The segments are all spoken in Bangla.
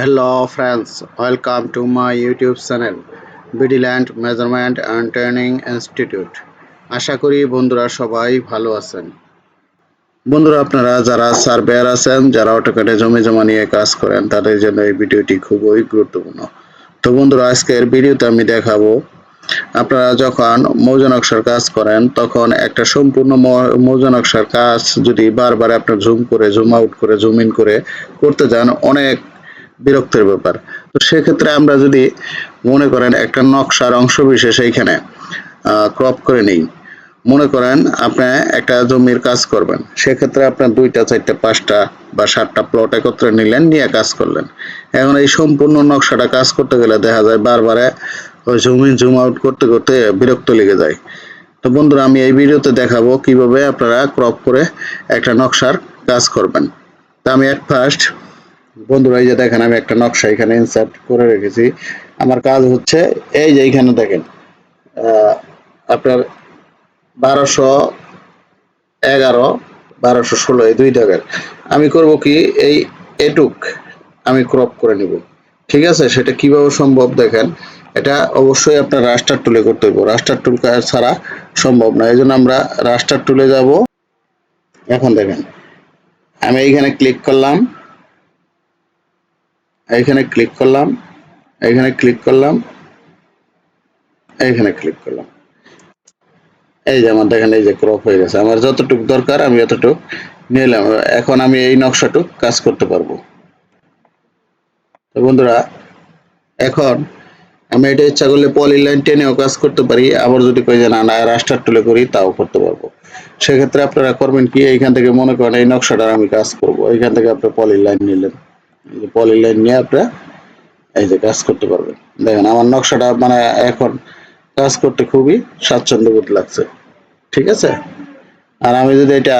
Hello friends, welcome to my YouTube channel Bidiland Measurement and Training Institute. আশা করি বন্ধুরা সবাই ভালো আছেন। বন্ধুরা আপনারা যারা সার্ভেয়ার আছেন যারা অটোকেটে জমি জমা নিয়ে কাজ করেন তাদের জন্য এই ভিডিওটি খুবই গুরুত্বপূর্ণ। তো বন্ধুরা আজকের ভিডিওতে আমি দেখাবো আপনারা যখন মৌজা নকশার কাজ করেন তখন একটা সম্পূর্ণ ম- মৌজা নকশার কাজ যদি বারবার আপনার জুম করে জুম আউট করে জুম ইন করে করতে যান অনেক বিরক্তের ব্যাপার। তো সেক্ষেত্রে আমরা যদি মনে করেন একটা নকশার অংশ বিশেষ এইখানে ক্রপ করে নেই, মনে করেন আপনি একটা জমির কাজ করবেন, সেক্ষেত্রে আপনার দুইটা, চারটা, পাঁচটা বা সাতটা প্লট একত্রে নিলেন, নিয়ে কাজ করলেন। এখন এই সম্পূর্ণ নকশাটা কাজ করতে গেলে দেখা যায় বারবারে ওই জুম ইন জুম আউট করতে করতে বিরক্ত লেগে যায়। তো বন্ধুরা, আমি এই ভিডিওতে দেখাবো কীভাবে আপনারা ক্রপ করে একটা নকশার কাজ করবেন। তা আমি এট ফার্স্ট বন্ধুরা, এই যে দেখেন, আমি একটা নকশা এখানে ইনসার্ট করে রেখেছি। আমার কাজ হচ্ছে, এই যে এইখানে দেখেন আপনার বারোশো এগারো, বারোশো ষোলো, এই দুই দাগের। আমি করব কি, এই এটুক আমি ক্রপ করে নিব। ঠিক আছে? সেটা কীভাবে সম্ভব দেখেন? এটা অবশ্যই আপনার রাস্টার টুলে করতে হবে রাস্টার টুল ছাড়া সম্ভব না। এই জন্য আমরা রাস্টার টুলে যাব। এখন দেখেন, আমি এইখানে ক্লিক করলাম। এইখানে ক্লিক করলাম এইখানে ক্লিক করলাম এইখানে ক্লিক করলাম। এই যে আমার দেখেন, এই যে ক্রপ হয়ে গেছে। আমার যতটুক দরকার, আমি এতটুক নিলাম। এখন আমি এই নকশাটুক কাজ করতে পারব। তো বন্ধুরা, এখন আমি এটা ইচ্ছা করলে পলি লাইন টেনেও কাজ করতে পারি। আবার যদি কই যে না না রাস্টার তুলে করি, তাও করতে পারব। সেক্ষেত্রে আপনারা করবেন কি, এইখান থেকে মনে করেন এই নকশাটা আমি কাজ করব। এইখান থেকে আপনি পলি লাইন নিলেন। যে পলি লাইন নিয়ে আপনারা এই যে কাজ করতে পারবেন। দেখেন, আমার নকশাটা মানে এখন কাজ করতে খুবই স্বাচ্ছন্দ্য বোধ লাগছে। ঠিক আছে? আর আমি যদি এটা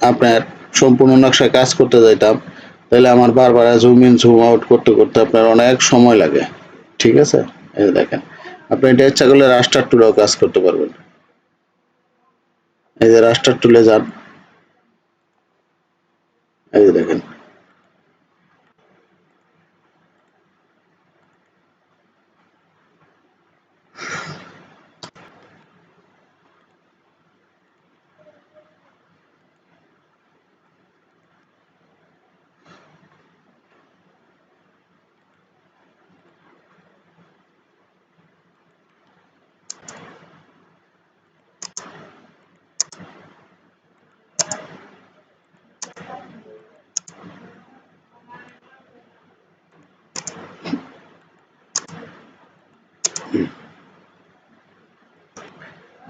আপনার সম্পূর্ণ নকশায় কাজ করতে যাইতাম, তাহলে আমার বারবার জুম ইন জুম আউট করতে করতে আপনার অনেক সময় লাগে। ঠিক আছে? এই দেখেন, আপনি এটা ইচ্ছা করলে রাস্টার টুলেও কাজ করতে পারবেন। এই যে রাস্টার টুলে যান। এই যে দেখেন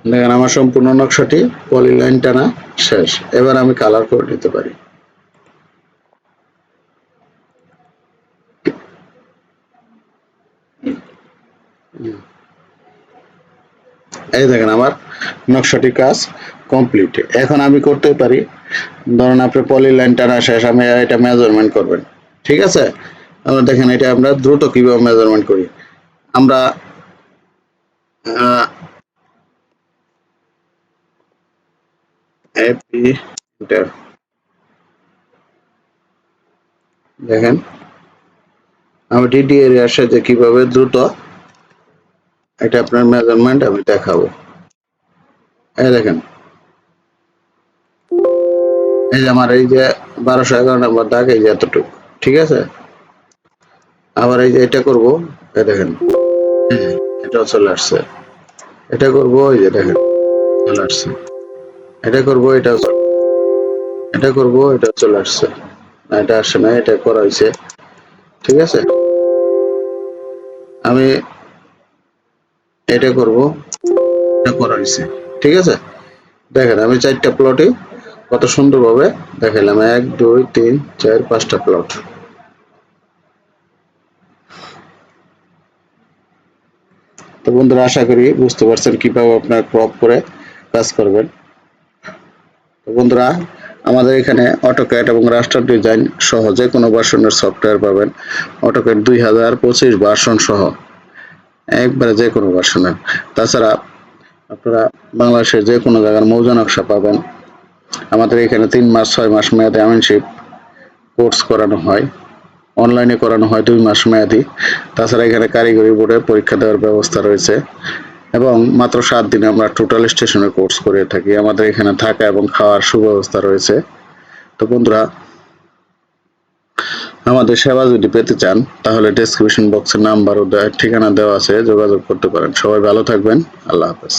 দেখেন, আমার সম্পূর্ণ নকশাটি পলি লাইন টানা শেষ। এবার আমি কালার করে নিতে পারি। এই দেখেন, আমার নকশাটি কাজ কমপ্লিট। এখন আমি করতে পারি, ধরুন আপনি পলি লাইন টানা শেষ আমি এটা মেজারমেন্ট করবেন। ঠিক আছে? আমরা দেখেন, এটা আমরা দ্রুত কীভাবে মেজারমেন্ট করি? আমরা আহ, এন্টার দেখেন আমি ডিডি এরিয়ার সাথে কীভাবে দ্রুত এটা আপনার মেজারমেন্ট আমি দেখাবো। এই দেখেন এই যে আমার এই যে বারোশো এগারো নম্বর দাগ এই যে এতটুকু ঠিক আছে? আবার এই যে এটা করব এই দেখেন এই এটাও চলে আসছে। এটা করব এই যে দেখেন চলে আসছে। এটা করব চলে- এটা করব, এটা চলে আসছে। না, এটা আসছে না, এটা করা হয়েছে। ঠিক আছে? আমি এটা করব, এটা করা হয়েছে। ঠিক আছে? দেখেন, আমি চারটা প্লটে কত সুন্দরভাবে দেখালাম এক, দুই, তিন, চার, পাঁচটা প্লট তো বন্ধুরা, আশা করি বুঝতে পারছেন কীভাবে আপনার ক্রপ করে কাজ করবেন। বন্ধুরা, আমাদের এখানে অটোক্যাট এবং রাস্টার ডিজাইন সহ যে কোনো ভার্সনের সফটওয়্যার পাবেন। অটোক্যাট দুই হাজার পঁচিশ ভার্সন সহ। একবারে যে কোনো ভার্সনের তাছাড়া আপনারা বাংলাদেশের যে কোনো জায়গার মৌজা নকশা পাবেন। আমাদের এখানে তিন মাস, ছয় মাস মেয়াদে আমিনশিপ কোর্স করানো হয়। অনলাইনে করানো হয় দুই মাস মেয়াদি। তাছাড়া এখানে কারিগরি বোর্ডে পরীক্ষা দেওয়ার ব্যবস্থা রয়েছে। এবং মাত্র সাত দিনে আমরা টোটাল স্টেশনে কোর্স করে থাকি। আমাদের এখানে থাকা এবং খাওয়ার সুব্যবস্থা রয়েছে। তো বন্ধুরা, আমাদের সেবা যদি পেতে চান, তাহলে ডেসক্রিপশন বক্সের নাম্বার ও ঠিকানা দেওয়া আছে। যোগাযোগ করতে পারেন। সবাই ভালো থাকবেন। আল্লাহ হাফেজ।